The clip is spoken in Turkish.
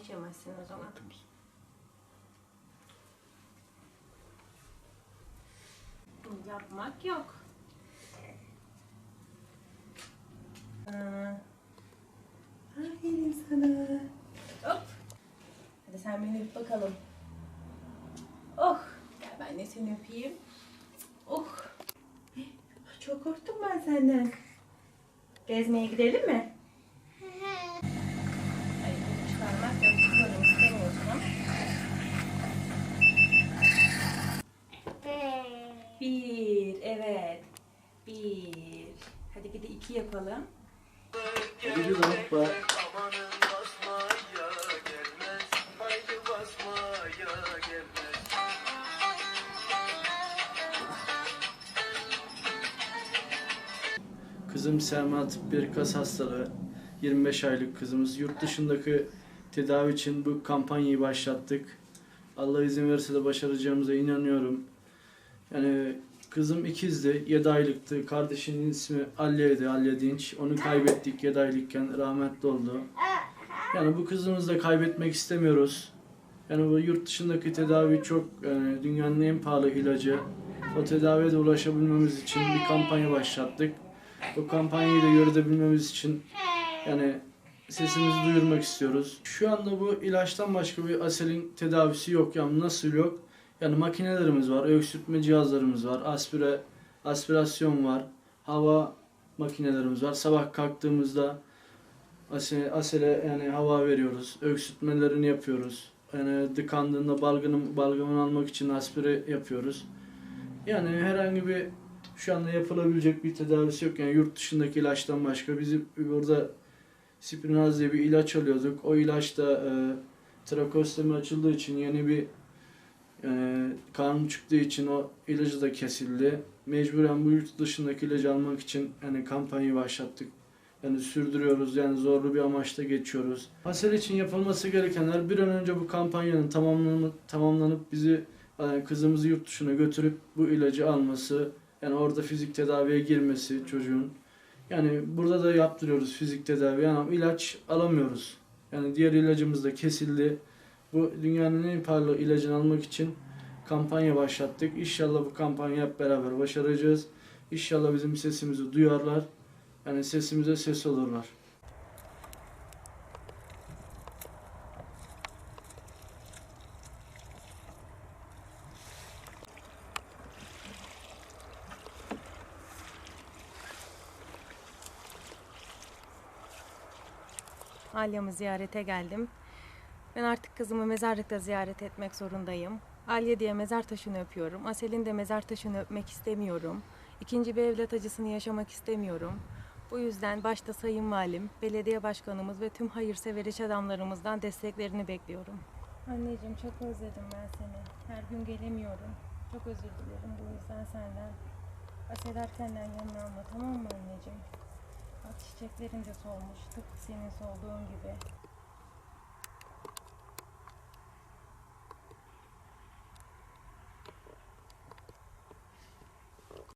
hiç yemezsin o zaman. Yapmak yok. Aa, Aferin sana. Hop. Hadi sen beni öp bakalım. Oh. Gel ben de seni öpeyim. Oh. Çok korktum ben senden. Gezmeye gidelim mi? Hayır, bunu çıkarmak yok. Biliyorum istemiyorsun ama. Bir, evet. Bir. Hadi bir de iki yapalım. Bir Kızım Selma tip 1 kas hastalığı. 25 aylık kızımız. Yurt dışındaki tedavi için bu kampanyayı başlattık. Allah izin verirse de başaracağımıza inanıyorum. Yani kızım ikizdi, 7 aylıktı. Kardeşinin ismi Alye'ydi, Alye Dinç. Onu kaybettik 7 aylıkken, rahmetli oldu. Yani bu kızımızı da kaybetmek istemiyoruz. Yani bu yurt dışındaki tedavi çok, yani dünyanın en pahalı ilacı. O tedaviye de ulaşabilmemiz için bir kampanya başlattık. Bu kampanyayı da yürütebilmemiz için yani sesimizi duyurmak istiyoruz. Şu anda bu ilaçtan başka bir aselin tedavisi yok. Yani nasıl yok? Yani makinelerimiz var, öksürtme cihazlarımız var, aspire, aspirasyon var, hava makinelerimiz var. Sabah kalktığımızda asele, asele yani hava veriyoruz, öksürtmelerini yapıyoruz. Yani tıkandığında balgının balgamını almak için aspire yapıyoruz. Yani herhangi bir şu anda yapılabilecek bir tedavisi yok. Yani yurt dışındaki ilaçtan başka. Bizim burada Spinaz diye bir ilaç alıyorduk. O ilaçta e, trakostemi açıldığı için yeni bir e, kanun çıktığı için o ilacı da kesildi. Mecburen bu yurt dışındaki ilacı almak için yani kampanyayı başlattık. Yani sürdürüyoruz yani zorlu bir amaçla geçiyoruz. Hasel için yapılması gerekenler bir an önce bu kampanyanın tamamlanıp, tamamlanıp bizi yani kızımızı yurt dışına götürüp bu ilacı alması, yani orada fizik tedaviye girmesi çocuğun. Yani burada da yaptırıyoruz fizik tedavi. Yani ilaç alamıyoruz. Yani diğer ilacımız da kesildi. Bu dünyanın en pahalı ilacını almak için kampanya başlattık. İnşallah bu kampanya hep beraber başaracağız. İnşallah bizim sesimizi duyarlar. Yani sesimize ses olurlar. Alya'mı ziyarete geldim. Ben artık kızımı mezarlıkta ziyaret etmek zorundayım. Alya diye mezar taşını öpüyorum. Asel'in de mezar taşını öpmek istemiyorum. İkinci bir evlat acısını yaşamak istemiyorum. Bu yüzden başta Sayın Valim, belediye başkanımız ve tüm hayırsever iş adamlarımızdan desteklerini bekliyorum. Anneciğim çok özledim ben seni. Her gün gelemiyorum. Çok özür dilerim bu yüzden senden. Asel erkenden yanına alma tamam mı anneciğim? Bak çiçeklerin de solmuş. Tıpkı senin solduğun gibi.